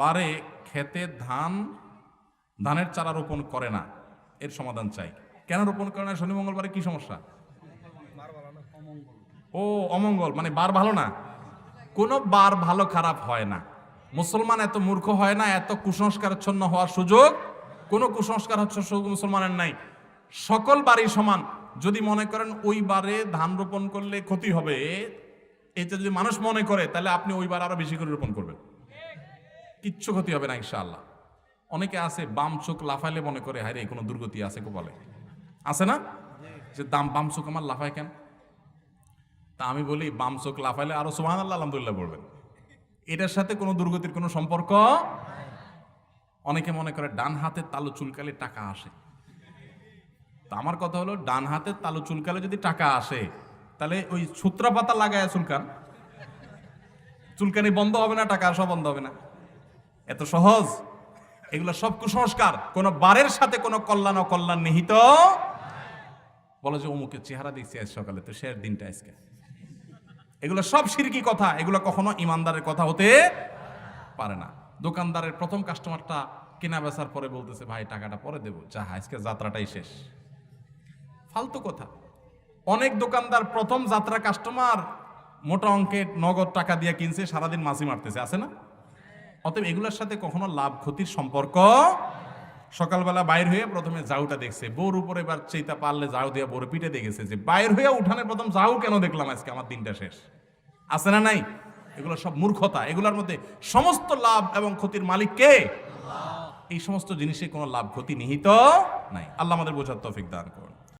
পারে খেতে ধান, ধানের চারা রোপণ করে না। এর সমাধান চাই। কেন রোপণ করে না? শনি, মঙ্গলবারে কি সমস্যা? ও, অমঙ্গল মানে বার ভালো না? কোনো বার ভালো খারাপ হয় না। মুসলমান এত মূর্খ হয় না, এত কুসংস্কারচ্ছন্ন হওয়ার সুযোগ কোনো কুসংস্কার হচ্ছে মুসলমানের নাই। সকল বাড়ি সমান। যদি মনে করেন ওই বারে ধান রোপণ করলে ক্ষতি হবে, এতে যদি মানুষ মনে করে, তাহলে আপনি ওই বার আরও বেশি করে রোপণ করবেন। কিচ্ছু ক্ষতি হবে না, ইনশাআল্লাহ। অনেকে আছে, বাম চোখ লাফাইলে মনে করে হায় রে কোনো দুর্গতি আছে বলে। আছে না? যে দাম, বাম চোখ আমার লাফায় কেন? তা আমি বলি, বাম চোখ লাফাইলে আরও সুহান আল্লাহ আলহামদুলিল্লাহ পড়বেন এটার সাথে কোনো দুর্গতির কোনো সম্পর্ক অনেকে মনে করে, ডান হাতের তালু চুলকালে টাকা আসে। তা আমার কথা হলো, ডান হাতের তালু চুলকালে যদি টাকা আসে, তাহলে ওই সূত্রা পাতা লাগায় চুলকান। চুলকানি বন্ধ হবে না, টাকা আসা বন্ধ হবে না। এত সহজ? এগুলো সব কুসংস্কার। কোন বারের সাথে কোনো কল্যাণ অকল্যাণ নিহিত? বলে যে অমুকের চেহারা দেখছি আজ সকালে, তো শেষ দিনটা আজকে। এগুলো সব সিরকি কথা, এগুলো কখনো ইমানদারের কথা হতে পারে না। দোকানদারের প্রথম কাস্টমারটা কেনা বেচার পরে বলতেছে, ভাই, টাকাটা পরে দেবো। যা, আজকে যাত্রাটাই শেষ। ফালতু কথা। অনেক দোকানদার প্রথম যাত্রা কাস্টমার মোটা অঙ্কের নগদ টাকা দিয়ে কিনছে, সারাদিন মাছি মারতেছে, আছে না? অতএব এগুলোর সাথে কখনো লাভ ক্ষতির সম্পর্ক সকালবেলা বাইর হয়ে প্রথমে জাউটা দেখছে। বোর উপরে এবার চেইতা পারলে জাউ দিয়ে বড় পিঠে দেখেছে যে, বাইর হয়ে উঠানে প্রথম জাউ কেন দেখলাম আজকে? আমার দিনটা শেষ। আছে না নাই? এগুলো সব মূর্খতা। এগুলোর মধ্যে সমস্ত লাভ এবং ক্ষতির মালিক কে? এই সমস্ত জিনিসে কোনো লাভ ক্ষতি নিহিত নাই। আল্লাহ আমাদের বোঝার তৌফিক দান করুন।